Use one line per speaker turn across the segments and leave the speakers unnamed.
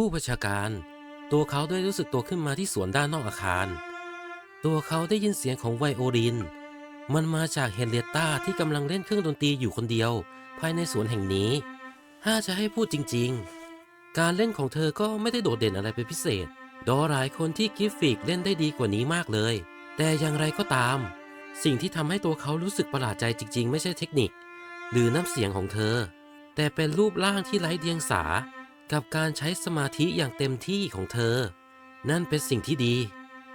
ผู้บัญชาการ ตัวเขาได้รู้สึกตัวขึ้นมาที่สวนด้านนอกอาคาร ตัวเขาได้ยินเสียงของไวโอลิน มันมาจากเฮนเรียตตาที่กำลังเล่นเครื่องดนตรีอยู่คนเดียว ภายในสวนแห่งนี้ ถ้าจะให้พูดจริง ๆ การเล่นของเธอก็ไม่ได้โดดเด่นอะไรเป็นพิเศษ ดอหลายคนที่กิฟฟิกเล่นได้ดีกว่านี้มากเลย แต่อย่างไรก็ตาม สิ่งที่ทำให้ตัวเขารู้สึกประหลาดใจจริง ๆ ไม่ใช่เทคนิค หรือน้ำเสียงของเธอ แต่เป็นรูปร่างที่ไร้เดียงสา กับการใช้สมาธิอย่างเต็มที่ของเธอ นั่นเป็นสิ่งที่ดี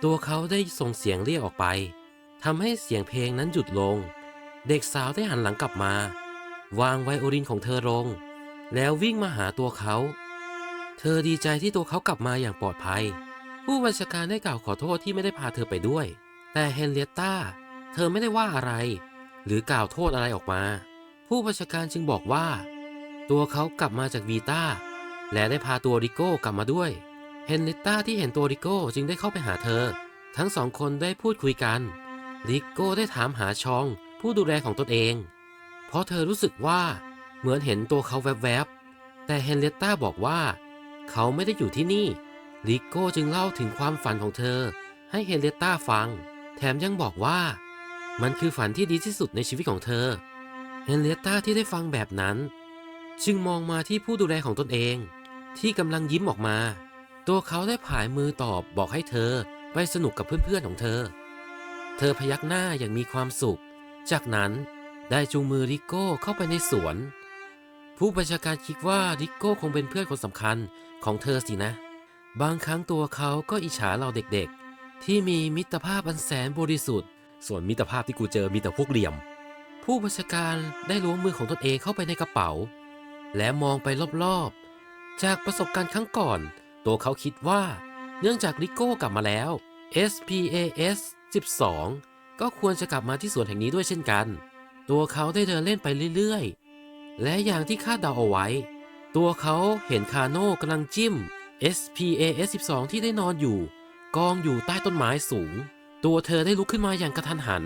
ตัวเขาได้ส่งเสียงเรียกออกไปทำให้เสียงเพลงนั้นหยุดลง เด็กสาวได้หันหลังกลับมา วางไวโอลินของเธอลง แล้ววิ่งมาหาตัวเขา เธอดีใจที่ตัวเขากลับมาอย่างปลอดภัย ผู้บัญชาการได้กล่าวขอโทษที่ไม่ได้พาเธอไปด้วย แต่เฮนเรียตตาเธอไม่ได้ว่าอะไร หรือกล่าวโทษอะไรออกมา ผู้บัญชาการจึงบอกว่า ตัวเขากลับมาจากวีต้า และได้พาตัวริโก้กลับมาด้วย เฮนริตต้าที่เห็นตัวริโก้จึงได้เข้าไปหาเธอ ทั้งสองคนได้พูดคุยกัน ริโก้ได้ถามหาชองผู้ดูแลของตนเอง เพราะเธอรู้สึกว่าเหมือนเห็นตัวเขาแวบๆ แต่เฮนเรตต้าบอกว่า เขาไม่ได้อยู่ที่นี่ ริโก้จึงเล่าถึงความฝันของเธอ ให้เฮนเรตต้าฟัง แถมยังบอกว่า มันคือฝันที่ดีที่สุดในชีวิตของเธอ เฮนเรียตต้าที่ได้ฟังแบบนั้น จึงมองมาที่ผู้ดูแลของตนเอง ที่กำลังยิ้มออกมา ตัวเขาได้ผายมือตอบบอกให้เธอไปสนุกกับเพื่อนๆของเธอ เธอพยักหน้าอย่างมีความสุข จากนั้นได้จูงมือริโก้เข้าไปในสวน ผู้บัญชาการคิดว่าริโก้คงเป็นเพื่อนคนสำคัญของเธอสินะ บางครั้งตัวเขาก็อิจฉาเราเด็กๆ ที่มีมิตรภาพอันแสนบริสุทธิ์ ส่วนมิตรภาพที่กูเจอมีแต่พวกเหลี่ยม ผู้บัญชาการได้ล้วงมือของตนเองเข้าไปในกระเป๋า และมองไปรอบๆ จากประสบการณ์ครั้งก่อน ตัวเขาคิดว่า เนื่องจากริโก้กลับมาแล้ว SPAS 12 ก็ควรจะกลับมาที่สวนแห่งนี้ด้วยเช่นกัน ตัวเขาได้เดินเล่นไปเรื่อยๆ และอย่างที่คาดเดาเอาไว้ ตัวเขาเห็นคาโน่กำลังจิ้ม SPAS 12 ที่ได้นอนอยู่ กองอยู่ใต้ต้นไม้สูง ตัวเธอได้ลุกขึ้นมาอย่างกระทันหัน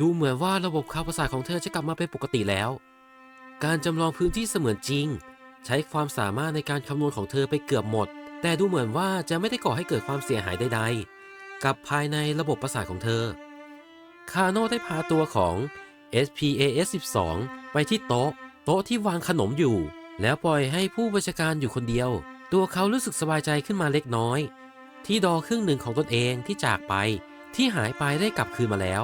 ดูเหมือนว่าระบบข่าวประสาทของเธอจะกลับมาเป็นปกติแล้ว การจำลองพื้นที่เสมือนจริง ใช้ความสามารถในการคำนวณของเธอไปเกือบหมด แต่ดูเหมือนว่าจะไม่ได้ก่อให้เกิดความเสียหายใดๆ กับภายในระบบประสาทของเธอ คาโน่ได้พาตัวของ SPAS 12 ไปที่โต๊ะ โต๊ะที่วางขนมอยู่ แล้วปล่อยให้ผู้บัญชาการอยู่คนเดียว ตัวเขารู้สึกสบายใจขึ้นมาเล็กน้อย ที่ดอครึ่งหนึ่งของตนเองที่จากไป ที่หายไปได้กลับคืนมาแล้ว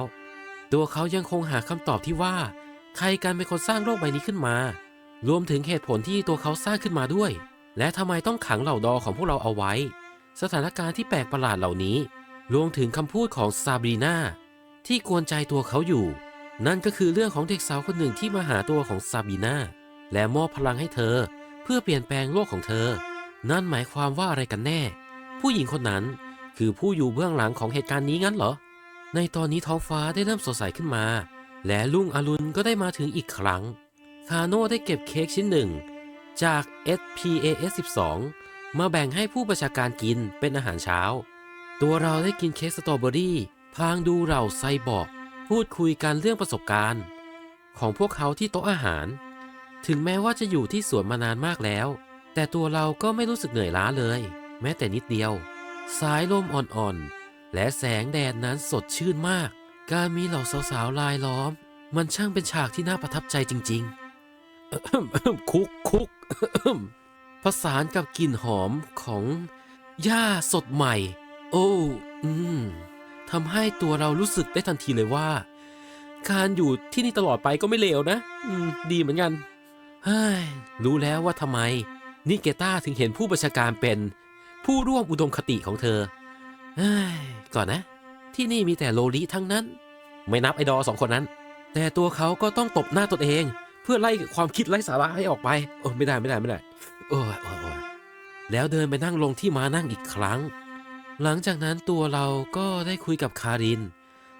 ตัวเขายังคงหาคำตอบที่ว่า ใครกันเป็นคนสร้างโลกใบนี้ขึ้นมา รวมถึงเหตุผลที่ตัวเขาสร้างขึ้นมาด้วย และทำไมต้องขังเหล่าดอของพวกเราเอาไว้ สถานการณ์ที่แปลกประหลาดเหล่านี้ รวมถึงคำพูดของซาบรีนาที่กวนใจตัวเขาอยู่ นั่นก็คือเรื่องของเด็กสาวคนหนึ่งที่มาหาตัวของซาบรีนาและมอบพลังให้เธอ เพื่อเปลี่ยนแปลงโลกของเธอ นั่นหมายความว่าอะไรกันแน่ ผู้หญิงคนนั้นคือผู้อยู่เบื้องหลังของเหตุการณ์นี้งั้นเหรอ ในตอนนี้ท้องฟ้าได้เริ่มสดใสขึ้นมา และลุงอรุณก็ได้มาถึงอีกครั้ง คาโน่ได้เก็บเค้กชิ้นหนึ่ง จาก SPAS 12 มาแบ่งให้ผู้ประชาการกินเป็นอาหารเช้า ตัวเราได้กินเค้กสตรอเบอรี่ พางดูเราไซบอร์กพูดคุยกันเรื่องประสบการณ์ ของพวกเขาที่โต๊ะอาหาร ถึงแม้ว่าจะอยู่ที่สวนมานานมากแล้ว แต่ตัวเราก็ไม่รู้สึกเหนื่อยล้าเลย แม้แต่นิดเดียว สายลมอ่อนๆ และแสงแดดนั้นสดชื่นมาก การมีเหล่าสาวๆลายล้อม มันช่างเป็นฉากที่น่าประทับใจจริง ๆ คุกคุกผสานกับกลิ่นหอมของหญ้าสดใหม่ โอ้อืมทำให้ตัวเรารู้สึกได้ทันทีเลยว่า การอยู่ที่นี่ตลอดไปก็ไม่เลวนะ อืม ดีเหมือนกันเฮ้ยรู้แล้วว่าทำไม นิเกต้าถึงเห็นผู้บัญชาการเป็น ผู้ร่วมอุดมคติของเธอเฮ้ยก่อนนะ ที่นี่มีแต่โลลิทั้งนั้น ไม่นับไอดอสองคนนั้น แต่ตัวเขาก็ต้องตบหน้าตนเอง เพื่อไล่ความคิดไร้สาระให้ออกไปโอ้ไม่ได้ไม่ได้ไม่ได้โอ้ยโอ้ยโอ้ยแล้วเดินไปนั่งลงที่ม้านั่งอีกครั้ง หลังจากนั้นตัวเราก็ได้คุยกับคาริน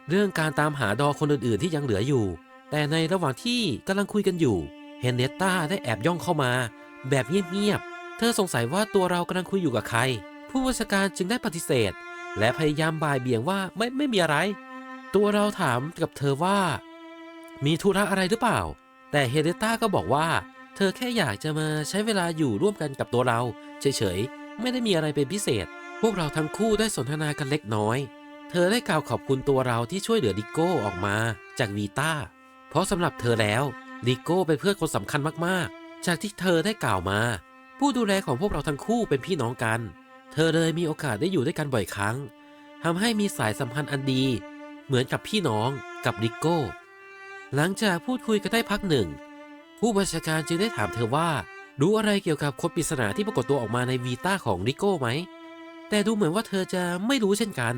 เรื่องการตามหาดอคนอื่นๆที่ยังเหลืออยู่ แต่ในระหว่างที่กำลังคุยกันอยู่ เฮนเนตตาได้แอบย่องเข้ามา แบบเงียบๆ เธอสงสัยว่าตัวเรากำลังคุยอยู่กับใคร ผู้บัญชาการจึงได้ปฏิเสธ และพยายามบ่ายเบี่ยงว่าไม่ไม่มีอะไร ตัวเราถามกับเธอว่า มีธุระอะไรหรือเปล่า แต่เฮเดต้าก็บอกว่า เธอแค่อยากจะมาใช้เวลาอยู่ร่วมกันกับตัวเรา เฉยๆ ไม่ได้มีอะไรเป็นพิเศษ พวกเราทั้งคู่ได้สนทนากันเล็กน้อย เธอได้กล่าวขอบคุณตัวเราที่ช่วยเหลือดิโก้ออกมาจากวีต้า เพราะสำหรับเธอแล้วดิโก้เป็นเพื่อนคนสำคัญมากๆ จากที่เธอได้กล่าวมา ผู้ดูแลของพวกเราทั้งคู่เป็นพี่น้องกัน เธอเลยมีโอกาสได้อยู่ด้วยกันบ่อยครั้งทำให้มีสายสัมพันธ์อันดี เหมือนกับพี่น้องกับดิโก้ หลังจากพูดคุยกันได้พักหนึ่ง ผู้บัญชาการจึงได้ถามเธอว่า รู้อะไรเกี่ยวกับคนปริศนาที่ปรากฏตัวออกมาในวีต้าของดิโก้ไหม แต่ดูเหมือนว่าเธอจะไม่รู้เช่นกัน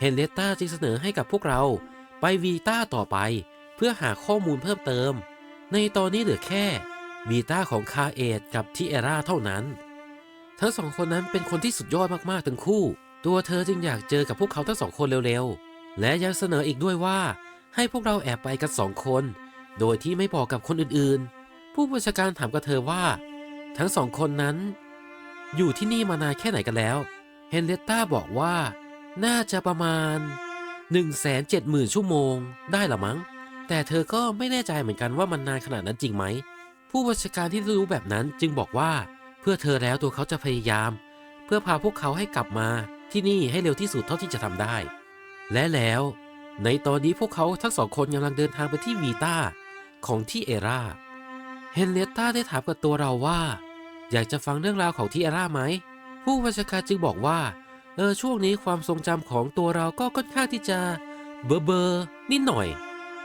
เฮนเรตตาจึงเสนอให้กับพวกเราไปวีต้าต่อไปเพื่อหาข้อมูลเพิ่มเติม ในตอนนี้เหลือแค่วีต้าของคาเอตกับทิเอราเท่านั้น ทั้งสองคนนั้นเป็นคนที่สุดยอดมากๆทั้งคู่ ตัวเธอจึงอยากเจอกับพวกเขาทั้งสองคนเร็วๆ และยังเสนออีกด้วยว่า ให้พวกเราแอบไปกันสองคน โดยที่ไม่บอกกับคนอื่นๆ ผู้บัญชาการถามกับเธอว่า ทั้งสองคนนั้น อยู่ที่นี่มานานแค่ไหนกันแล้ว เฮนเรตตาบอกว่า น่าจะประมาณ 170,000 ชั่วโมง ได้ละมั้ง แต่เธอก็ไม่แน่ใจเหมือนกันว่ามันนานขนาดนั้นจริงไหม ผู้บัญชาการที่รู้แบบนั้นจึงบอกว่า เพื่อเธอแล้วตัวเขาจะพยายาม เพื่อพาพวกเขาให้กลับมาที่นี่ให้เร็วที่สุดเท่าที่จะทำได้ และแล้ว ในตอนนี้พวกเขาทั้งสองคนกำลังเดินทางไปที่วีต้าของที่เอราเฮนเรตตาได้ถามกับตัวเราว่า อยากจะฟังเรื่องราวของที่เอราไหม ผู้บัญชาการจึงบอกว่า เออช่วงนี้ความทรงจำของตัวเราก็ค่อนข้างที่จะเบอร์เบอร์นิดหน่อย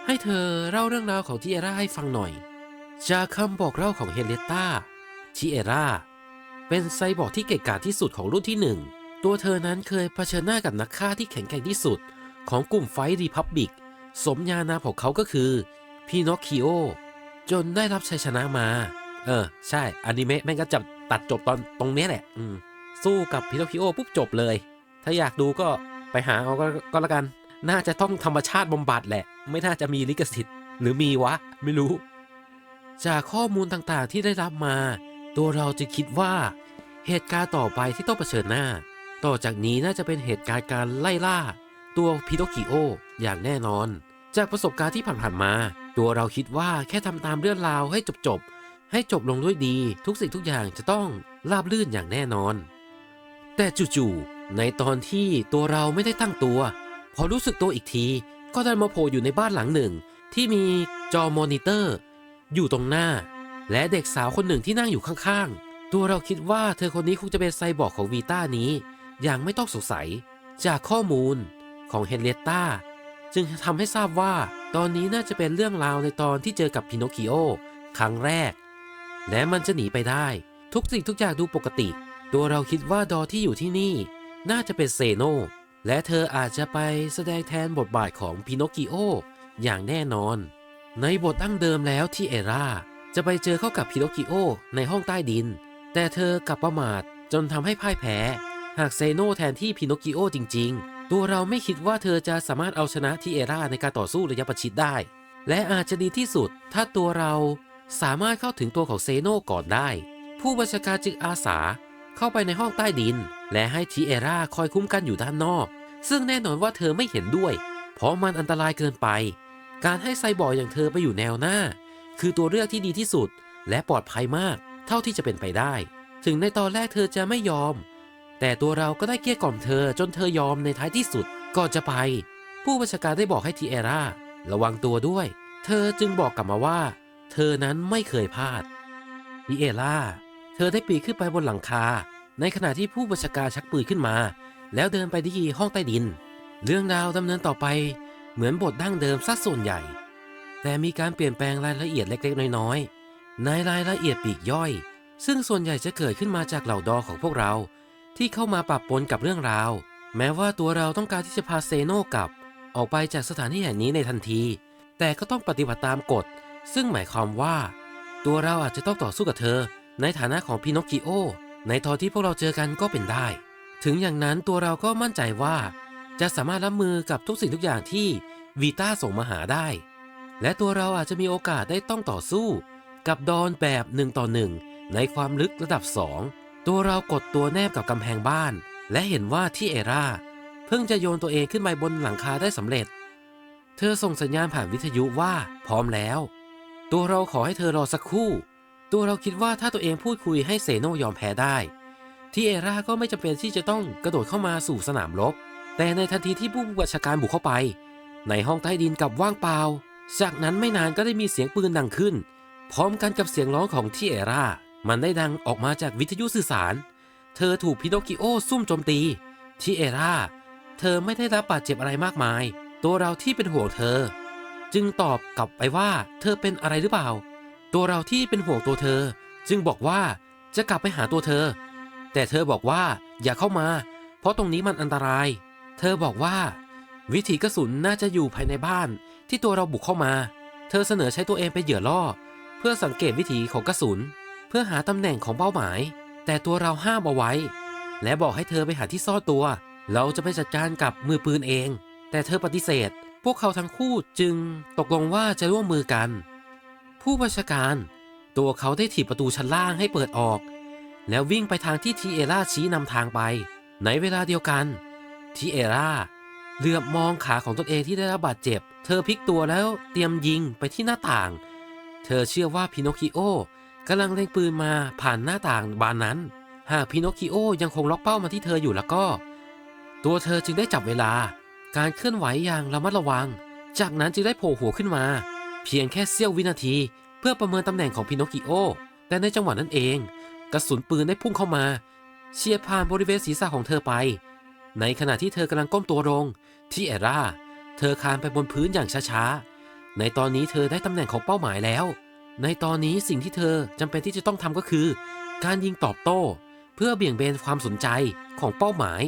ให้เธอเล่าเรื่องราวของที่เอราให้ฟังหน่อย จากคำบอกเล่าของเฮนเรตตาที่เอราเป็นไซบอร์กที่เก่งกาจที่สุดของรุ่นที่หนึ่งตัวเธอนั้นเคยเผชิญหน้ากับนักฆ่าที่แข็งแกร่งที่สุด ของกลุ่มไฟรีพับบิกสมญานามของเขาก็คือพีนอคคิโอจนได้รับชัยชนะมา เออ ใช่อนิเมะแม่งก็จะตัดจบตอนตรงนี้แหละ อืม สู้กับพีนอคคิโอปุ๊บจบเลย ถ้าอยากดูก็ไปหาเอาก็ก็แล้วกัน น่าจะต้องธรรมชาติบำบัดแหละ ไม่น่าจะมีลิขสิทธิ์ หรือมีวะ ไม่รู้ จากข้อมูลต่างๆที่ได้รับมา ตัวเราจะคิดว่าเหตุการณ์ต่อไปที่ต้องเผชิญหน้า ต่อจากนี้น่าจะเป็นเหตุการณ์การไล่ล่า ตัวพิโนคิโออย่างแน่นอน จากประสบการณ์ที่ผ่านๆมา ตัวเราคิดว่าแค่ทำตามเรื่องราวให้จบๆ ให้จบลงด้วยดี ทุกสิ่งทุกอย่างจะต้องราบลื่นอย่างแน่นอน แต่จู่ๆ ในตอนที่ตัวเราไม่ได้ตั้งตัว พอรู้สึกตัวอีกที ก็ได้มาโผล่อยู่ในบ้านหลังหนึ่ง ที่มีจอมอนิเตอร์ อยู่ตรงหน้า และเด็กสาวคนหนึ่งที่นั่งอยู่ข้างๆ ตัวเราคิดว่าเธอคนนี้คงจะเป็นไซบอร์กของวีต้านี้ อย่างไม่ต้องสงสัย จากข้อมูล ของเฮนเรตตาจึงทำให้ทราบว่าตอนนี้น่าจะเป็นเรื่องราวในตอนที่เจอกับพินอคคิโอครั้งแรก และมันจะหนีไปได้ ทุกสิ่งทุกอย่างดูปกติ ตัวเราคิดว่าดอที่อยู่ที่นี่ น่าจะเป็นเซโนและเธออาจจะไปแสดงแทนบทบาทของพินอคคิโออย่างแน่นอน ในบทดั้งเดิมแล้วที่เอราจะไปเจอเข้ากับพินอคคิโอในห้องใต้ดิน แต่เธอกลับประมาทจนทำให้พ่ายแพ้ หากเซโนแทนที่พินอคคิโอจริง ๆ ตัวเราไม่คิดว่าเธอจะสามารถเอาชนะทีเอร่าในการต่อสู้ระยะประชิดได้ และอาจจะดีที่สุด ถ้าตัวเราสามารถเข้าถึงตัวของเซโนก่อนได้ ผู้บัญชาการจึงอาสาเข้าไปในห้องใต้ดิน และให้ทีเอร่าคอยคุ้มกันอยู่ด้านนอก ซึ่งแน่นอนว่าเธอไม่เห็นด้วย เพราะมันอันตรายเกินไป การให้ไซบอร์อย่างเธอไปอยู่แนวหน้า คือตัวเลือกที่ดีที่สุด และปลอดภัยมาก เท่าที่จะเป็นไปได้ ถึงในตอนแรกเธอจะไม่ยอม แต่ตัวเราก็ได้เกลี้ยกล่อมเธอจนเธอยอมในท้ายที่สุด ก่อนจะไป ผู้บัญชาการได้บอกให้ทีเอร่าระวังตัวด้วย เธอจึงบอกกลับมาว่า เธอนั้นไม่เคยพลาดทีเอร่าเธอได้ปีนขึ้นไปบนหลังคา ในขณะที่ผู้บัญชาการชักปืนขึ้นมา แล้วเดินไปที่ห้องใต้ดิน เรื่องราวดำเนินต่อไป เหมือนบทดั้งเดิมซะส่วนใหญ่ แต่มีการเปลี่ยนแปลงรายละเอียดเล็กๆ น้อยๆในรายละเอียดปีกย่อย ซึ่งส่วนใหญ่จะเกิดขึ้นมาจากเหล่าดอของพวกเรา ที่เข้ามาปรับปนกับเรื่องราว แม้ว่าตัวเราต้องการที่จะพาเซโนกลับ ออกไปจากสถานที่แห่งนี้ในทันที แต่ก็ต้องปฏิบัติตามกฎ ซึ่งหมายความว่า ตัวเราอาจจะต้องต่อสู้กับเธอ ในฐานะของพินอคคิโอ ในตอนที่พวกเราเจอกันก็เป็นได้ ถึงอย่างนั้นตัวเราก็มั่นใจว่า จะสามารถรับมือกับทุกสิ่งทุกอย่างที่วีต้าส่งมาหาได้ และตัวเราอาจจะมีโอกาสได้ต้องต่อสู้ กับดอนแบบหนึ่งต่อหนึ่งในความลึกระดับสอง ตัวเรากดตัวแนบกับกำแพงบ้าน และเห็นว่าที่เอราเพิ่งจะโยนตัวเองขึ้นไปบนหลังคาได้สำเร็จ เธอส่งสัญญาณผ่านวิทยุว่าพร้อมแล้ว ตัวเราขอให้เธอรอสักครู่ ตัวเราคิดว่าถ้าตัวเองพูดคุยให้เซโนยอมแพ้ได้ ที่เอราก็ไม่จำเป็นที่จะต้องกระโดดเข้ามาสู่สนามรบ แต่ในทันทีที่ผู้บัญชาการบุกเข้าไป ในห้องใต้ดินกับว่างเปล่า จากนั้นไม่นานก็ได้มีเสียงปืนดังขึ้น พร้อมกันกับเสียงร้องของที่เอรา มันได้ดังออกมาจากวิทยุสื่อสาร เธอถูกพินอคิโอซุ่มโจมตี ที่เอราเธอไม่ได้รับบาดเจ็บอะไรมากมาย ตัวเราที่เป็นห่วงเธอ จึงตอบกลับไปว่าเธอเป็นอะไรหรือเปล่า ตัวเราที่เป็นห่วงตัวเธอ จึงบอกว่าจะกลับไปหาตัวเธอ แต่เธอบอกว่าอย่าเข้ามา เพราะตรงนี้มันอันตราย เธอบอกว่า วิถีกระสุนน่าจะอยู่ภายในบ้านที่ตัวเราบุกเข้ามา เธอเสนอใช้ตัวเองเป็นเหยื่อล่อ เพื่อสังเกตวิถีของกระสุน เพื่อหาตำแหน่งของเป้าหมาย แต่ตัวเราห้ามเอาไว้ และบอกให้เธอไปหาที่ซ่อนตัว เราจะไปจัดการกับมือปืนเอง แต่เธอปฏิเสธ พวกเขาทั้งคู่จึงตกลงว่าจะร่วมมือกัน ผู้บัญชาการ ตัวเขาได้ถีบประตูชั้นล่างให้เปิดออก แล้ววิ่งไปทางที่ทีเอราชี้นำทางไป ในเวลาเดียวกันทีเอราเหลือบมองขาของตนเองที่ได้รับบาดเจ็บ เธอพลิกตัวแล้วเตรียมยิงไปที่หน้าต่าง เธอเชื่อว่าพินอคคิโอ กำลังเล็งปืนมาผ่านหน้าต่างบานนั้น หากพินอคคิโอยังคงล็อกเป้ามาที่เธออยู่แล้วก็ ตัวเธอจึงได้จับเวลา การเคลื่อนไหวอย่างระมัดระวัง จากนั้นจึงได้โผล่หัวขึ้นมา เพียงแค่เสี้ยววินาที เพื่อประเมินตำแหน่งของพินอคคิโอแต่ในจังหวะนั้นเอง กระสุนปืนได้พุ่งเข้ามาเฉียดผ่านบริเวณศีรษะของเธอไป ในขณะที่เธอกำลังก้มตัวลง ที่เอร่า เธอคานไปบนพื้นอย่างช้าๆในตอนนี้เธอได้ตำแหน่งของเป้าหมายแล้ว ในตอนนี้สิ่งที่เธอจำเป็นที่จะต้องทำก็คือ การยิงตอบโต้ เพื่อเบี่ยงเบนความสนใจของเป้าหมาย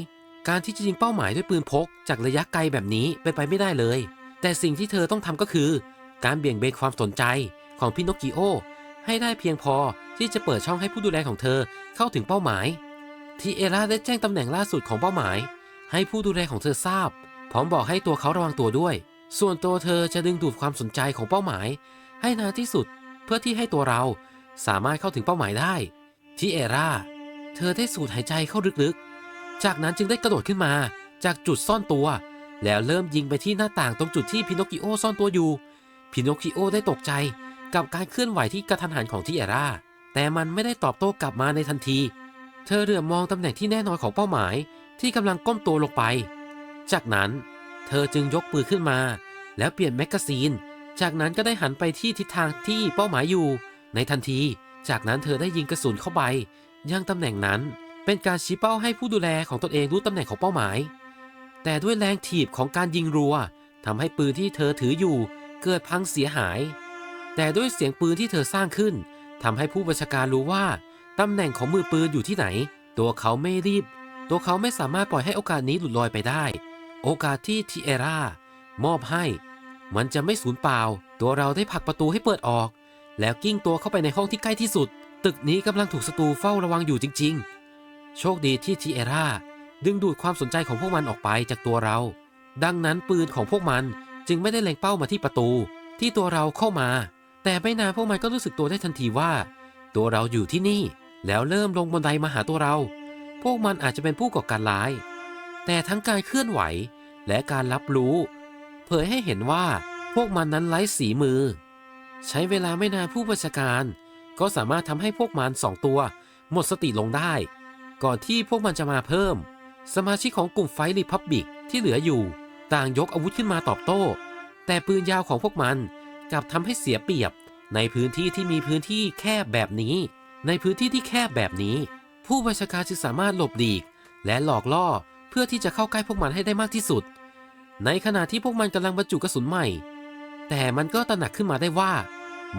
การที่จะยิงเป้าหมายด้วยปืนพก จากระยะไกลแบบนี้เป็นไปไม่ได้เลย แต่สิ่งที่เธอต้องทำก็คือ การเบี่ยงเบนความสนใจของพินอคคิโอ ให้ได้เพียงพอที่จะเปิดช่องให้ผู้ดูแลของเธอเข้าถึงเป้าหมาย ทีเอราได้แจ้งตำแหน่งล่าสุดของเป้าหมาย ให้ผู้ดูแลของเธอทราบ พร้อมบอกให้ตัวเขาระวังตัวด้วย ส่วนตัวเธอจะดึงดูดความสนใจของเป้าหมาย ให้นานที่สุด เพื่อที่ให้ตัวเราสามารถเข้าถึงเป้าหมายได้ ที่เอราเธอได้สูดหายใจเข้าลึกๆ จากนั้นจึงได้กระโดดขึ้นมา จากจุดซ่อนตัว แล้วเริ่มยิงไปที่หน้าต่างตรงจุดที่พินอคคิโอซ่อนตัวอยู่ พินอคคิโอได้ตกใจกับการเคลื่อนไหวที่กระทันหันของที่เอราแต่มันไม่ได้ตอบโต้กลับมาในทันที เธอเหลือบมองตำแหน่งที่แน่นอนของเป้าหมายที่กำลังก้มตัวลงไป จากนั้น เธอจึงยกปืนขึ้นมา แล้วเปลี่ยนแมกกาซีน จากนั้นก็ได้หันไปที่ทิศทางที่เป้าหมายอยู่ ในทันที จากนั้นเธอได้ยิงกระสุนเข้าไปยังตำแหน่งนั้น เป็นการชี้เป้าให้ผู้ดูแลของตนเองรู้ตำแหน่งของเป้าหมาย แต่ด้วยแรงถีบของการยิงรัวทำให้ปืนที่เธอถืออยู่เกิดพังเสียหาย แต่ด้วยเสียงปืนที่เธอสร้างขึ้นทำให้ผู้บัญชาการรู้ว่าตำแหน่งของมือปืนอยู่ที่ไหน ตัวเขาไม่รีบ ตัวเขาไม่สามารถปล่อยให้โอกาสนี้หลุดลอยไปได้ โอกาสที่ทีเอร่ามอบให้ มันจะไม่สูญเปล่า ตัวเราได้ผลักประตูให้เปิดออก แล้วกิ้งตัวเข้าไปในห้องที่ใกล้ที่สุด ตึกนี้กำลังถูกศัตรูเฝ้าระวังอยู่จริง ๆ โชคดีที่ทีเอร่าดึงดูดความสนใจของพวกมันออกไปจากตัวเรา ดังนั้นปืนของพวกมันจึงไม่ได้เล็งเป้ามาที่ประตู ที่ตัวเราเข้ามา แต่ไม่นานพวกมันก็รู้สึกตัวได้ทันทีว่า ตัวเราอยู่ที่นี่ แล้วเริ่มลงบันไดมาหาตัวเรา พวกมันอาจจะเป็นผู้ก่อการร้าย แต่ทั้งการเคลื่อนไหวและการรับรู้ เผยให้เห็นว่าพวกมันนั้นไร้สีมือ ใช้เวลาไม่นานผู้บัญชาการ ก็สามารถทำให้พวกมันสองตัว หมดสติลงได้ ก่อนที่พวกมันจะมาเพิ่ม สมาชิกของกลุ่มไฟรีพับบิกที่เหลืออยู่ ต่างยกอาวุธขึ้นมาตอบโต้ แต่ปืนยาวของพวกมันกลับทำให้เสียเปรียบ ในพื้นที่ที่มีพื้นที่แคบแบบนี้ ในพื้นที่ที่แคบแบบนี้ ผู้บัญชาการจึงสามารถหลบหลีก และหลอกล่อเพื่อที่จะเข้าใกล้พวกมันให้ได้มากที่สุด ในขณะที่พวกมันกำลังบรรจุกระสุนใหม่ แต่มันก็ตระหนักขึ้นมาได้ว่า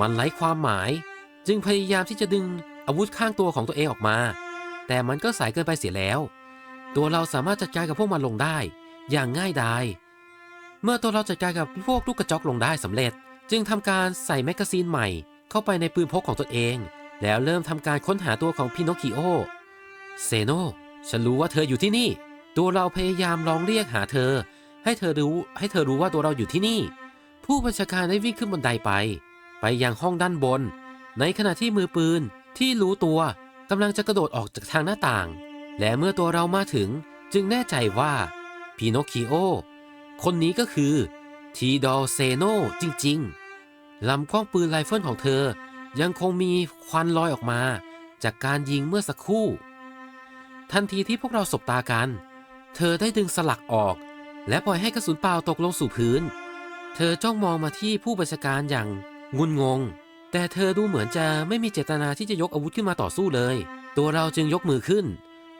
มันไร้ความหมาย จึงพยายามที่จะดึงอาวุธข้างตัวของตัวเองออกมา แต่มันก็สายเกินไปเสียแล้ว ตัวเราสามารถจัดการกับพวกมันลงได้ อย่างง่ายดาย เมื่อตัวเราจัดการกับพวกลูกกระจอกลงได้สำเร็จ จึงทำการใส่แมกกาซีนใหม่ เข้าไปในปืนพกของตนเอง แล้วเริ่มทำการค้นหาตัวของพินอคคิโอ เซโน ฉันรู้ว่าเธออยู่ที่นี่ ตัวเราพยายามร้องเรียกหาเธอ ให้เธอรู้ ให้เธอรู้ว่าตัวเราอยู่ที่นี่ ผู้บัญชาการได้วิ่งขึ้นบันไดไป ไปยังห้องด้านบน ในขณะที่มือปืนที่รู้ตัวกำลังจะกระโดดออกจากทางหน้าต่าง และเมื่อตัวเรามาถึงจึงแน่ใจว่าพินคคิโอ คนนี้ก็คือทีดอลเซโนจริงๆลำกล้องปืนไรเฟิลของเธอยังคงมีควันลอยออกมาจากการยิงเมื่อสักครู่ ทันทีที่พวกเราสบตากัน เธอได้ดึงสลักออก และปล่อยให้กระสุนเปล่าตกลงสู่พื้น เธอจ้องมองมาที่ผู้บัญชาการอย่างงุนงง แต่เธอดูเหมือนจะไม่มีเจตนาที่จะยกอาวุธขึ้นมาต่อสู้เลย ตัวเราจึงยกมือขึ้น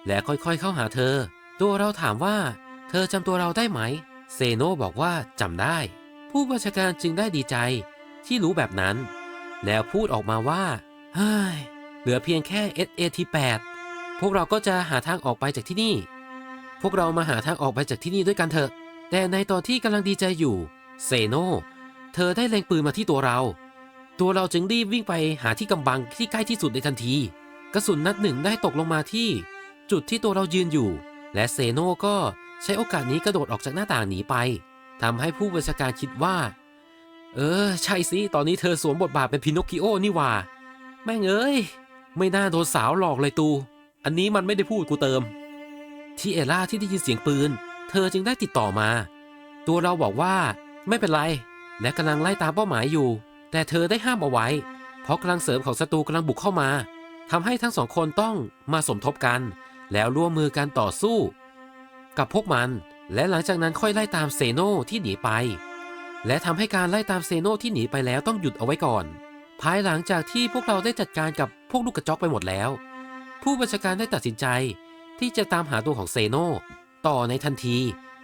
และค่อยๆเข้าหาเธอ ตัวเราถามว่า เธอจำตัวเราได้ไหม เซโนบอกว่าจำได้ ผู้บัญชาการจึงได้ดีใจที่รู้แบบนั้น แล้วพูดออกมาว่าเฮ้ยเหลือเพียงแค่ SAT8 พวกเราก็จะหาทางออกไปจากที่นี่ พวกเรามาหาทางออกไปจากที่นี่ด้วยกันเถอะ แต่ในตอนที่กำลังดีใจอยู่ เซโนเธอได้เล็งปืนมาที่ตัวเรา ตัวเราจึงรีบวิ่งไปหาที่กำบังที่ใกล้ที่สุดในทันที กระสุนนัดหนึ่งได้ตกลงมาที่ จุดที่ตัวเรายืนอยู่ และเซโนก็ใช้โอกาสนี้กระโดดออกจากหน้าต่างหนีไปทำให้ผู้บัญชาการคิดว่า เออ ใช่สิ ตอนนี้เธอสวมบทบาทเป็นพินอคคิโอนี่ว่า แม่งเอ้ย ไม่น่าโดนสาวหลอกเลยตู อันนี้มันไม่ได้พูดกูเติม ที่เอล่าที่ได้ยินเสียงปืน เธอจึงได้ติดต่อมา ตัวเราบอกว่าไม่เป็นไร และกำลังไล่ตามเป้าหมายอยู่ แต่เธอได้ห้ามเอาไว้ เพราะกำลังเสริมของศัตรูกำลังบุกเข้ามาทำให้ทั้งสองคนต้องมาสมทบกัน แล้วร่วมมือกันต่อสู้ กับพวกมัน และหลังจากนั้นค่อยไล่ตามเซโนที่หนีไป และทำให้การไล่ตามเซโนที่หนีไปแล้วต้องหยุดเอาไว้ก่อน ภายหลังจากที่พวกเราได้จัดการกับพวกลูกกระจอกไปหมดแล้ว ผู้บัญชาการได้ตัดสินใจ ที่จะตามหาตัวของเซโนต่อในทันที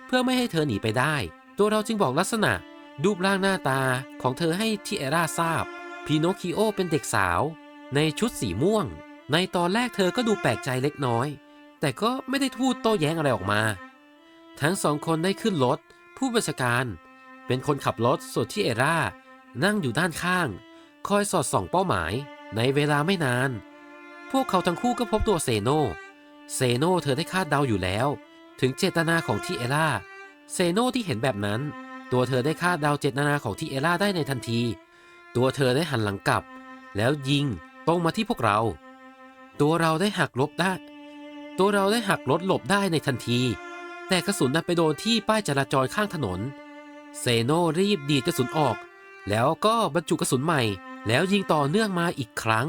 เพื่อไม่ให้เธอหนีไปได้ ตัวเราจึงบอกลักษณะรูปร่างหน้าตาของเธอให้ที่เอร่าทราบพีโนคิโอเป็นเด็กสาว ในชุดสีม่วง ในตอนแรกเธอก็ดูแปลกใจเล็กน้อย แต่ก็ไม่ได้พูดโต้แย้งอะไรออกมา ทั้งสองคนได้ขึ้นรถผู้บัญชาการ เป็นคนขับรถส่วนที่เอร่า นั่งอยู่ด้านข้าง คอยสอดส่องเป้าหมาย ในเวลาไม่นาน พวกเขาทั้งคู่ก็พบตัวเซโน เซโนเธอได้คาดเดาอยู่แล้ว ถึงเจตนาของที่เอล่า เซโนที่เห็นแบบนั้น ตัวเธอได้คาดเดาเจตนาของที่เอล่าได้ในทันที ตัวเธอได้หันหลังกลับ แล้วยิงตรงมาที่พวกเรา ตัวเราได้หักลบได้ ตัวเราได้หักรถหลบได้ในทันที แต่กระสุนนั้นไปโดนที่ป้ายจราจรข้างถนน เซโนรีบดีดกระสุนออก แล้วก็บรรจุกระสุนใหม่ แล้วยิงต่อเนื่องมาอีกครั้ง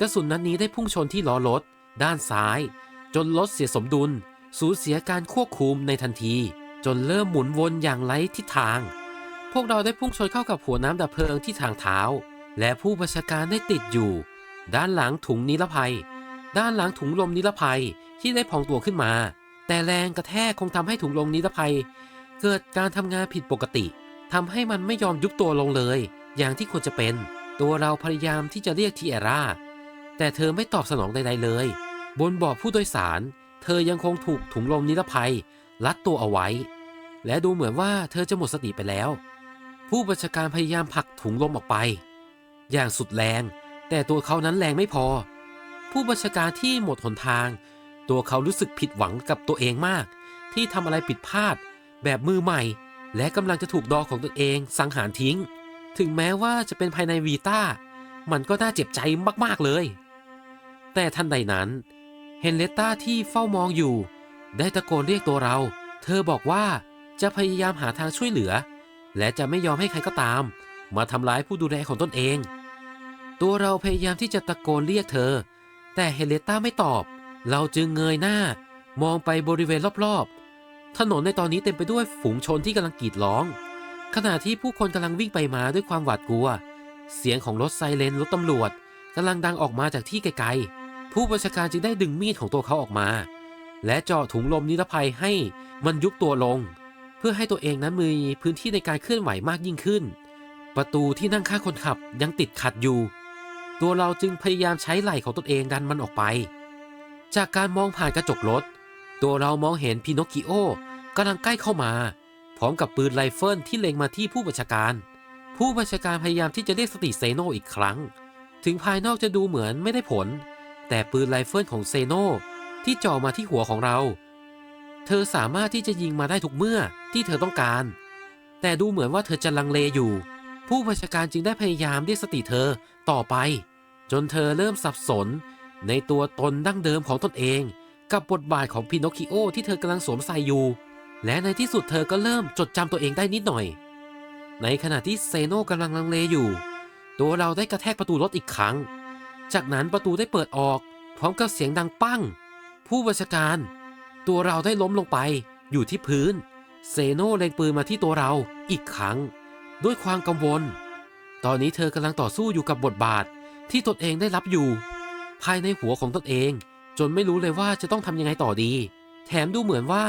กระสุนนัดนนี้ได้พุ่งชนที่ล้อรถ ด้านซ้าย จนรถเสียสมดุล สูญเสียการควบคุมในทันที จนเริ่มหมุนวนอย่างไร้ทิศทาง พวกเราได้พุ่งชนเข้ากับหัวน้ำดับเพลิงที่ทางเท้า และผู้บัญชาการได้ติดอยู่ ด้านหลังถุงนิรภัย ด้านหลังถุงลมนิรภัยที่ได้พองตัวขึ้นมา แต่แรงกระแทกคงทำให้ถุงลมนิรภัย เกิดการทำงานผิดปกติทำให้มันไม่ยอมยุบตัวลงเลย อย่างที่ควรจะเป็น ตัวเราพยายามที่จะเรียกทีเอราแต่เธอไม่ตอบสนองใดๆเลย บนเบาะผู้โดยสาร เธอยังคงถูกถุงลมนิรภัยรัดตัวเอาไว้ และดูเหมือนว่าเธอจะหมดสติไปแล้ว ผู้บัญชาการพยายามผลักถุงลมออกไป อย่างสุดแรง แต่ตัวเขานั้นแรงไม่พอ ผู้บัญชาการที่หมดหนทาง ตัวเขารู้สึกผิดหวังกับตัวเองมาก ที่ทำอะไรผิดพลาด แบบมือใหม่ และกำลังจะถูกดอของตัวเองสังหารทิ้ง ถึงแม้ว่าจะเป็นภายในวีต้ามันก็น่าเจ็บใจมากๆเลย แต่ทันใดนั้น เฮนเลตตาที่เฝ้ามองอยู่ ได้ตะโกนเรียกตัวเรา เธอบอกว่าจะพยายามหาทางช่วยเหลือ และจะไม่ยอมให้ใครก็ตาม มาทำร้ายผู้ดูแลของตนเอง ตัวเราพยายามที่จะตะโกนเรียกเธอ แต่เฮเลตตาไม่ตอบ เราจึงเงยหน้ามองไปบริเวณรอบๆ ถนนในตอนนี้เต็มไปด้วยฝูงชนที่กำลังกรีดร้อง ขณะที่ผู้คนกำลังวิ่งไปมาด้วยความหวาดกลัว เสียงของรถไซเรนรถตำรวจกำลังดังออกมาจากที่ไกลๆ ผู้บัญชาการจึงได้ดึงมีดของตัวเขาออกมา และเจาะถุงลมนิรภัยให้มันยุบตัวลง เพื่อให้ตัวเองนั้นมีพื้นที่ในการเคลื่อนไหวมากยิ่งขึ้น ประตูที่นั่งข้างคนขับยังติดขัดอยู่ ตัวเราจึงพยายามใช้ไหล่ของตนเองดันมันออกไป จากการมองผ่านกระจกรถ ตัวเรามองเห็นพินอคคิโอกำลังใกล้เข้ามา พร้อมกับปืนไรเฟิลที่เล็งมาที่ผู้บัญชาการ ผู้บัญชาการพยายามที่จะเรียกสติเซโนอีกครั้ง ถึงภายนอกจะดูเหมือนไม่ได้ผล แต่ปืนไรเฟิลของเซโนที่จ่อมาที่หัวของเรา เธอสามารถที่จะยิงมาได้ทุกเมื่อที่เธอต้องการ แต่ดูเหมือนว่าเธอจะลังเลอยู่ ผู้บัญชาการจึงได้พยายามเรียกสติเธอต่อไป จนเธอเริ่มสับสน ในตัวตนดั้งเดิมของตนเอง กับบทบาทของพินอคคิโอที่เธอกำลังสวมใส่อยู่ และในที่สุดเธอก็เริ่มจดจำตัวเองได้นิดหน่อย ในขณะที่เซโนกำลังลังเลอยู่ ตัวเราได้กระแทกประตูรถอีกครั้ง จากนั้นประตูได้เปิดออก พร้อมกับเสียงดังปั้ง ผู้บัญชาการ ตัวเราได้ล้มลงไป อยู่ที่พื้น เซโนเล็งปืนมาที่ตัวเราอีกครั้ง ด้วยความกังวล ตอนนี้เธอกำลังต่อสู้อยู่กับบทบาทที่ตนเองได้รับอยู่ ภายในหัวของตนเอง จนไม่รู้เลยว่าจะต้องทำยังไงต่อดี แถมดูเหมือนว่า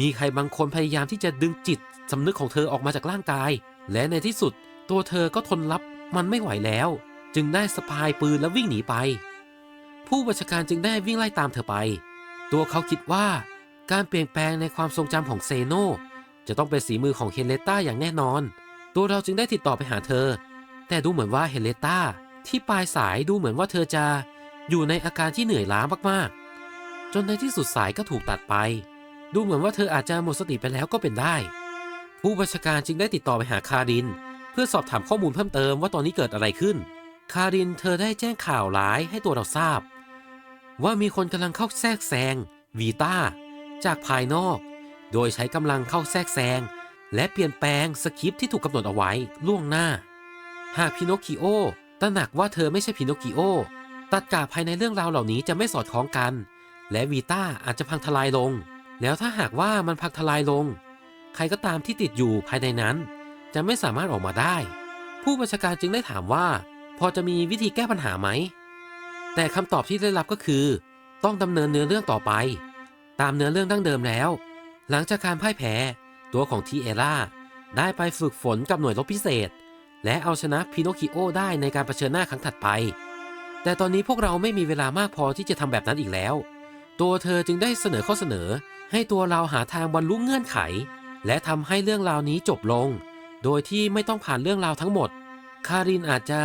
มีใครบางคนพยายามที่จะดึงจิตสำนึกของเธอออกมาจากร่างกาย และในที่สุด ตัวเธอก็ทนรับมันไม่ไหวแล้ว จึงได้สะพายปืนและวิ่งหนีไป ผู้บัญชาการจึงได้วิ่งไล่ตามเธอไป ตัวเขาคิดว่าการเปลี่ยนแปลงในความทรงจำของเซโนจะต้องเป็นสีมือของเฮเลต้าอย่างแน่นอน ตัวเราจึงได้ติดต่อไปหาเธอ แต่ดูเหมือนว่าเฮเลต้าที่ปลายสายดูเหมือนว่าเธอจะอยู่ในอาการที่เหนื่อยล้ามากๆ จนในที่สุดสายก็ถูกตัดไป ดูเหมือนว่าเธออาจจะหมดสติไปแล้วก็เป็นได้ ผู้บัญชาการจึงได้ติดต่อไปหาคาริน เพื่อสอบถามข้อมูลเพิ่มเติมว่าตอนนี้เกิดอะไรขึ้น คารินเธอได้แจ้งข่าวร้ายให้ตัวเราทราบ ว่ามีคนกำลังเข้าแทรกแซงวีต้า จากภายนอก โดยใช้กำลังเข้าแทรกแซงและเปลี่ยนแปลงสคริปที่ถูกกำหนดเอาไว้ล่วงหน้า หากพินอคคิโอตระหนักว่าเธอไม่ใช่พินอคคิโอตัดกาภายในเรื่องราวเหล่านี้จะไม่สอดคล้องกัน และวีต้าอาจจะพังทลายลง แล้วถ้าหากว่ามันพังทลายลง ใครก็ตามที่ติดอยู่ภายในนั้น จะไม่สามารถออกมาได้ ผู้บัญชาการจึงได้ถามว่า พอจะมีวิธีแก้ปัญหาไหม แต่คำตอบที่ได้รับก็คือ ต้องดำเนินเนื้อเรื่องต่อไป ตามเนื้อเรื่องดั้งเดิมแล้ว หลังจากการพ่ายแพ้ตัวของทีเอล่าได้ไปฝึกฝนกับหน่วยรบพิเศษ และเอาชนะพินอคคิโอได้ในการเผชิญหน้าครั้งถัดไป แต่ตอนนี้พวกเราไม่มีเวลามากพอที่จะทำแบบนั้นอีกแล้ว ตัวเธอจึงได้เสนอข้อเสนอ ให้ตัวเราหาทางบรรลุเงื่อนไข และทำให้เรื่องราวนี้จบลง โดยที่ไม่ต้องผ่านเรื่องราวทั้งหมด คารินอาจจะ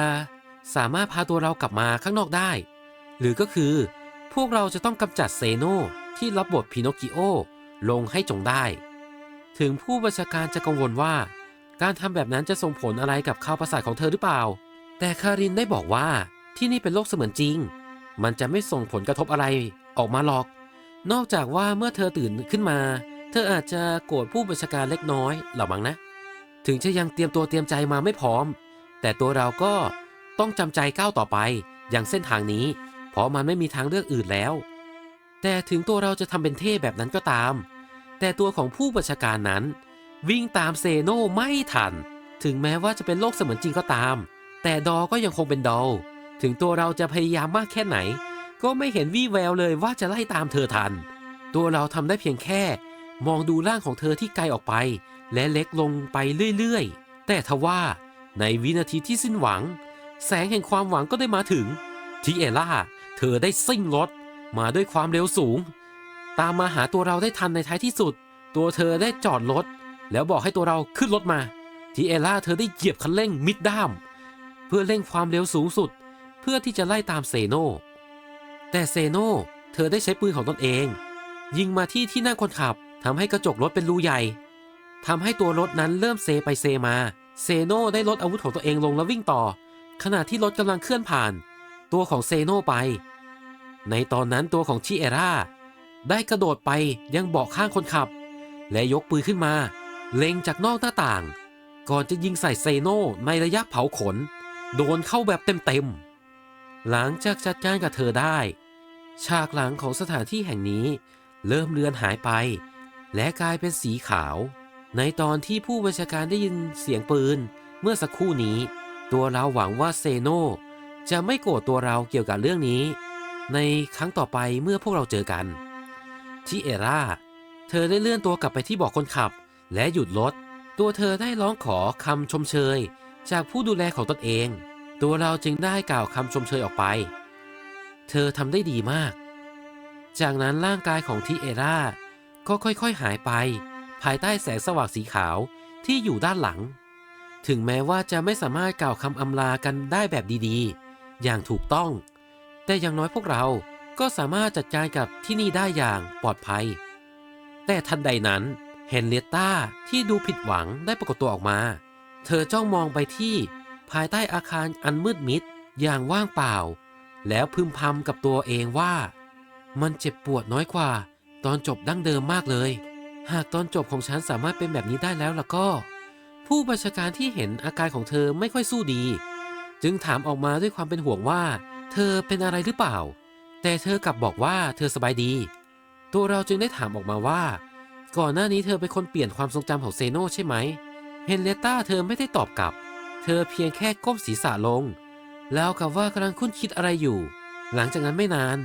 สามารถพาตัวเรากลับมาข้างนอกได้ หรือก็คือ พวกเราจะต้องกำจัดเซโนที่รับบทพินอคคิโอลงให้จงได้ ถึงผู้บัญชาการจะกังวลว่า การทำแบบนั้นจะส่งผลอะไรกับข่าวประสาทของเธอหรือเปล่า แต่คารินได้บอกว่าที่นี่เป็นโลกเสมือนจริง มันจะไม่ส่งผลกระทบอะไรออกมาหรอก นอกจากว่าเมื่อเธอตื่นขึ้นมา เธออาจจะโกรธผู้บัญชาการเล็กน้อยหรอมั้งนะ ถึงจะยังเตรียมตัวเตรียมใจมาไม่พร้อม แต่ตัวเราก็ ต้องจำใจก้าวต่อไป อย่างเส้นทางนี้ เพราะมันไม่มีทางเลือกอื่นแล้ว แต่ถึงตัวเราจะทำเป็นเท่แบบนั้นก็ตาม แต่ตัวของผู้บัญชาการนั้น วิ่งตามเซโนไม่ทัน ถึงแม้ว่าจะเป็นโลกเสมือนจริงก็ตาม แต่ดอก็ยังคงเป็นดอถึงตัวเราจะพยายามมากแค่ไหน ก็ไม่เห็นวี่แววเลยว่าจะไล่ตามเธอทัน ตัวเราทำได้เพียงแค่ มองดูร่างของเธอที่ไกลออกไป และเล็กลงไปเรื่อยๆ แต่ทว่าในวินาทีที่สิ้นหวัง แสงแห่งความหวังก็ได้มาถึงทิเอล่า เธอได้ซิ่งรถ มาด้วยความเร็วสูง ตามมาหาตัวเราได้ทันในท้ายที่สุด ตัวเธอได้จอดรถ แล้วบอกให้ตัวเราขึ้นรถมาทิเอล่าเธอได้เหยียบคันเร่งมิดด้าม เพื่อเร่งความเร็วสูงสุด เพื่อที่จะไล่ตามเซโนแต่เซโนเธอได้ใช้ปืนของตนเอง ยิงมาที่ที่นั่งคนขับทำให้กระจกรถเป็นรูใหญ่ทำให้ตัวรถนั้นเริ่มเซไปเซมา เซโนได้ลดอาวุธของตัวเองลงแล้ววิ่งต่อ ขณะที่รถกำลังเคลื่อนผ่าน ตัวของเซโนไป ในตอนนั้นตัวของชิเอร่าได้กระโดดไปยังเบาะข้างคนขับ และยกปืนขึ้นมา เล็งจากนอกหน้าต่าง ก่อนจะยิงใส่เซโนในระยะเผาขน โดนเข้าแบบเต็มๆ หลังจากจัดการกับเธอได้ ฉากหลังของสถานที่แห่งนี้ เริ่มเลือนหายไป และกลายเป็นสีขาว ในตอนที่ผู้บัญชาการได้ยินเสียงปืนเมื่อสักครู่นี้ ตัวเราหวังว่าเซโนจะไม่โกรธตัวเราเกี่ยวกับเรื่องนี้ ในครั้งต่อไปเมื่อพวกเราเจอกัน ที่เอราเธอได้เลื่อนตัวกลับไปที่บาะคนขับ และหยุดรถ ตัวเธอได้ร้องขอคำชมเชย จากผู้ดูแลของตนเอง ตัวเราจึงได้กล่าวคำชมเชยออกไป เธอทำได้ดีมาก จากนั้นร่างกายของทิเอราก็ค่อยๆหายไป ภายใต้แสงสว่างสีขาวที่อยู่ด้านหลัง ถึงแม้ว่าจะไม่สามารถกล่าวคำอำลากันได้แบบดีๆ อย่างถูกต้อง แต่อย่างน้อยพวกเราก็สามารถจัดการกับที่นี่ได้อย่างปลอดภัย แต่ทันใดนั้นเฮนเลียต้าที่ดูผิดหวังได้ปรากฏตัวออกมา เธอจ้องมองไปที่ภายใต้อาคารอันมืดมิดอย่างว่างเปล่า แล้วพึมพำกับตัวเองว่า มันเจ็บปวดน้อยกว่า ตอนจบดั้งเดิมมากเลย หากตอนจบของฉันสามารถเป็นแบบนี้ได้แล้วล่ะก็ ผู้บัญชาการที่เห็นอาการของเธอไม่ค่อยสู้ดี จึงถามออกมาด้วยความเป็นห่วงว่า เธอเป็นอะไรหรือเปล่า แต่เธอกลับบอกว่าเธอสบายดี ตัวเราจึงได้ถามออกมาว่า ก่อนหน้านี้เธอเป็นคนเปลี่ยนความทรงจำของเซโนใช่ไหมเฮนเรตตาเธอไม่ได้ตอบกลับ เธอเพียงแค่ก้มศีรษะลง แล้วกับว่ากำลังคุ้นคิดอะไรอยู่ หลังจากนั้นไม่นาน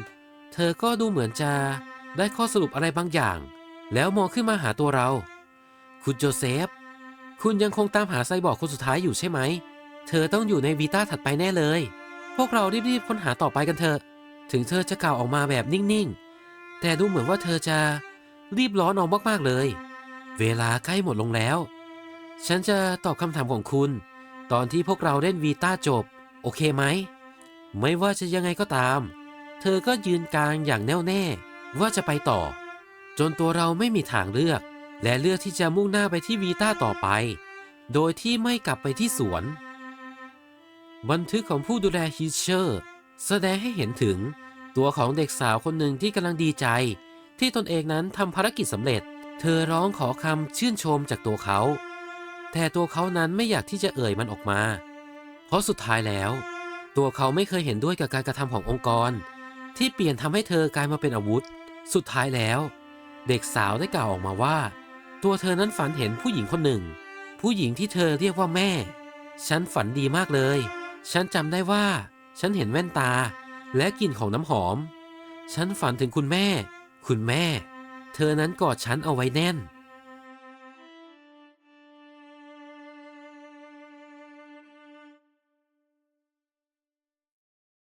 เธอก็ดูเหมือนจะได้ข้อสรุปอะไรบางอย่าง แล้วมองขึ้นมาหาตัวเรา คุณโจเซฟ คุณยังคงตามหาไซบอร์กคนสุดท้ายอยู่ใช่ไหม เธอต้องอยู่ในวีต้าถัดไปแน่เลย พวกเรารีบๆค้นหาต่อไปกันเถอะ ถึงเธอจะกล่าวออกมาแบบนิ่งๆ แต่ดูเหมือนว่าเธอจะรีบร้อนออกมากๆเลย เวลาใกล้หมดลงแล้ว ฉันจะตอบคำถามของคุณ ตอนที่พวกเราเล่นวีต้าจบ โอเคไหม ไม่ว่าจะยังไงก็ตาม เธอก็ยืนกลางอย่างแน่วแน่ว่าจะไปต่อ จนตัวเราไม่มีทางเลือก และเลือกที่จะมุ่งหน้าไปที่วีต้าต่อไป โดยที่ไม่กลับไปที่สวน บันทึกของผู้ดูแลฮิชเชอร์ แสดงให้เห็นถึงตัวของเด็กสาวคนหนึ่งที่กำลังดีใจ ที่ตนเองนั้นทำภารกิจสำเร็จ เธอร้องขอคำชื่นชมจากตัวเขา แต่ตัวเขานั้นไม่อยากที่จะเอ่ยมันออกมา เพราะสุดท้ายแล้ว ตัวเขาไม่เคยเห็นด้วยกับการกระทำขององค์กร ที่เปลี่ยนทำให้เธอกลายมาเป็นอาวุธ สุดท้ายแล้ว เด็กสาวได้กล่าวออกมาว่า ตัวเธอนั้นฝันเห็นผู้หญิงคนหนึ่ง ผู้หญิงที่เธอเรียกว่าแม่ ฉันฝันดีมากเลย ฉันจำได้ว่า ฉันเห็นแว่นตา และกลิ่นของน้ำหอม ฉันฝันถึงคุณแม่ คุณแม่ เธอนั้นกอดฉันเอาไว้แน่น